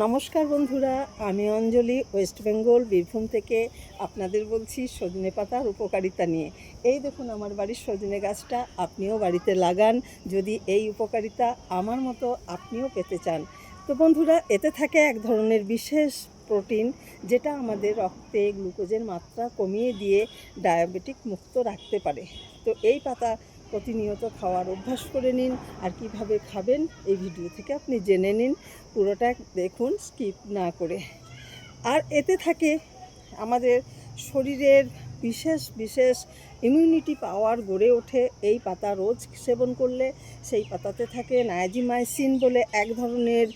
নমস্কার বন্ধুরা, আমি অঞ্জলি, ওয়েস্ট বেঙ্গল, বীরভূম থেকে আপনাদের বলছি সজনে পাতার উপকারিতা নিয়ে। এই দেখুন আমার বাড়ির সজনে গাছটা, আপনিও বাড়িতে লাগান, যদি এই উপকারিতা আমার মতো আপনিও পেতে চান। তো বন্ধুরা, এতে থাকে এক ধরনের বিশেষ প্রোটিন, যেটা আমাদের রক্তে গ্লুকোজের মাত্রা কমিয়ে দিয়ে ডায়াবেটিক মুক্ত রাখতে পারে। তো এই পাতা প্রতিনিয়ত খাওয়ার অভ্যাস করে নিন আর কীভাবে খাবেন এই ভিডিও থেকে আপনি জেনে নিন। পুরোটা দেখুন, স্কিপ না করে। আর এতে থাকে আমাদের শরীরের বিশেষ বিশেষ ইমিউনিটি পাওয়ার গড়ে ওঠে। এই পাতা রোজ সেবন করলে সেই পাতাতে থাকে নায়াজিমাইসিন বলে এক ধরনের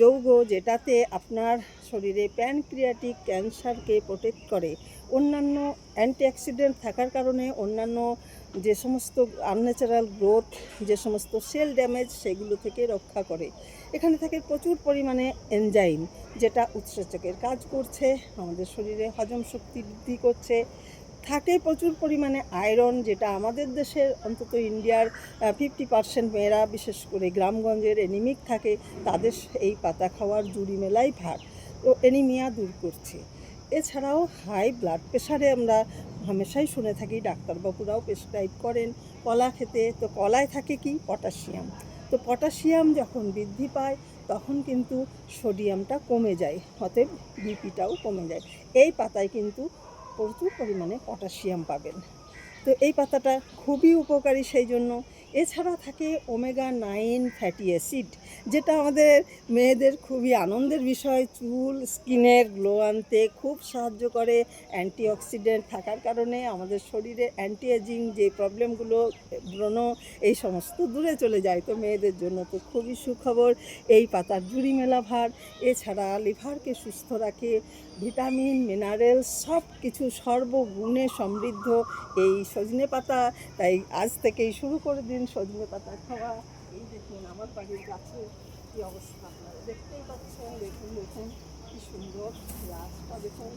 যৌগ যেটাতে আপনার শরীরে প্যানক্রিয়াটিক ক্যান্সারকে প্রোটেক্ট করে। অন্যান্য অ্যান্টিঅক্সিডেন্ট থাকার কারণে অন্যান্য যে সমস্ত আনন্যাচারাল গ্রোথ যে সমস্ত সেল ড্যামেজ সেগুলো থেকে রক্ষা করে। এখানে থাকে প্রচুর পরিমাণে এনজাইম যেটা উৎসেচকের কাজ করছে, আমাদের শরীরে হজম শক্তি বৃদ্ধি করছে। থাকে প্রচুর পরিমাণে আয়রন যেটা আমাদের দেশের অন্তত ইন্ডিয়ার ফিফটি পার্সেন্ট মেয়েরা, বিশেষ করে গ্রামগঞ্জের এনিমিক থাকে, তাদের এই পাতা খাওয়ার জুড়ি মেলাই ভাগ তো এনিমিয়া দূর করছে। এছাড়াও হাই ব্লাড প্রেশারে আমরা হামেশাই শুনে থাকি, ডাক্তারবাবুরাও প্রেসক্রাইব করেন। কলা খেতে, তো কলায় থাকে কি? পটাশিয়াম। তো পটাশিয়াম যখন বৃদ্ধি পায়, তখন কিন্তু সোডিয়ামটা কমে যায়, অতএব বিপিটাও কমে যায়। এই পাতায় কিন্তু প্রচুর পরিমাণে পটাশিয়াম পাবেন। তো এই পাতাটা খুবই উপকারী সেই জন্য। এছাড়া থাকে ওমেগা নাইন ফ্যাটি অ্যাসিড যেটা আমাদের মেয়েদের খুবই আনন্দের বিষয়। চুল, স্কিনের গ্লো আনতে খুব সাহায্য করে অ্যান্টিঅক্সিডেন্ট থাকার কারণে আমাদের শরীরে অ্যান্টি এজিং যে প্রবলেমগুলো ব্রণ, এই সমস্ত দূরে চলে যায় তো মেয়েদের জন্য। তো খুবই সুখবর এই পাতার জুড়ি মেলা ভার। এছাড়া লিভারকে সুস্থ রাখে ভিটামিন মিনারেল সব কিছু সর্বগুণে সমৃদ্ধ এই সজনে পাতা, তাই আজ থেকেই শুরু করে দিন সজনে পাতা খাওয়া। এই দেখুন, আমার বাড়ির গাছে কী অবস্থা আপনারা দেখতেই পাচ্ছেন, দেখুন দেখুন, কি সুন্দর গাছটা, দেখুন,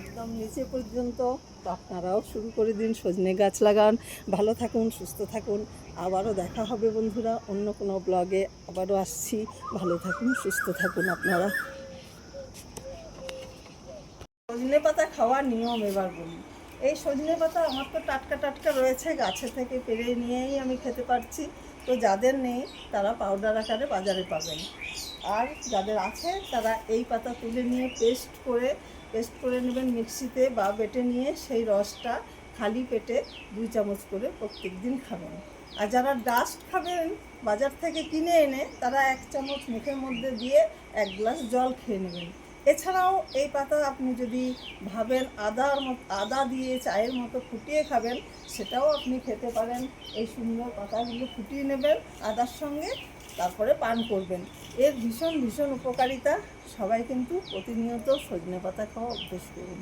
একদম নিচে পর্যন্ত। তো আপনারাও শুরু করে দিন সজনে গাছ লাগান। ভালো থাকুন, সুস্থ থাকুন। আবারও দেখা হবে বন্ধুরা, অন্য কোনো ব্লগে আবারও আসছি। ভালো থাকুন, সুস্থ থাকুন আপনারা। সজনে পাতা খাওয়ার নিয়ম এবার বলি এই সজনে পাতা আমার তো টাটকা টাটকা রয়েছে, গাছে থেকে পেরে নিয়েই আমি খেতে পারছি। তো যাদের নেই, তারা পাউডার আকারে বাজারে পাবেন। আর যাদের আছে, তারা এই পাতা তুলে নিয়ে পেস্ট করে পেস্ট করে নেবেন মিক্সিতে বা বেটে নিয়ে সেই রসটা খালি পেটে দুই চামচ করে প্রত্যেক দিন খাবেন। আর যারা ডাস্ট খাবেন, বাজার থেকে কিনে এনে, তারা এক চামচ মুখের মধ্যে দিয়ে এক গ্লাস জল খেয়ে নেবেন। এছাড়াও এই পাতা আপনি যদি ভাবেন আদার মতো, আদা দিয়ে চায়ের মতো ফুটিয়ে খাবেন, সেটাও আপনি খেতে পারেন। এই সুন্দর পাতাগুলো ফুটিয়ে নেবেন, আদার সঙ্গে তারপরে পান করবেন। এর ভীষণ ভীষণ উপকারিতা। সবাই কিন্তু প্রতিনিয়ত সজনে পাতা খাওয়া অভ্যেস করুন।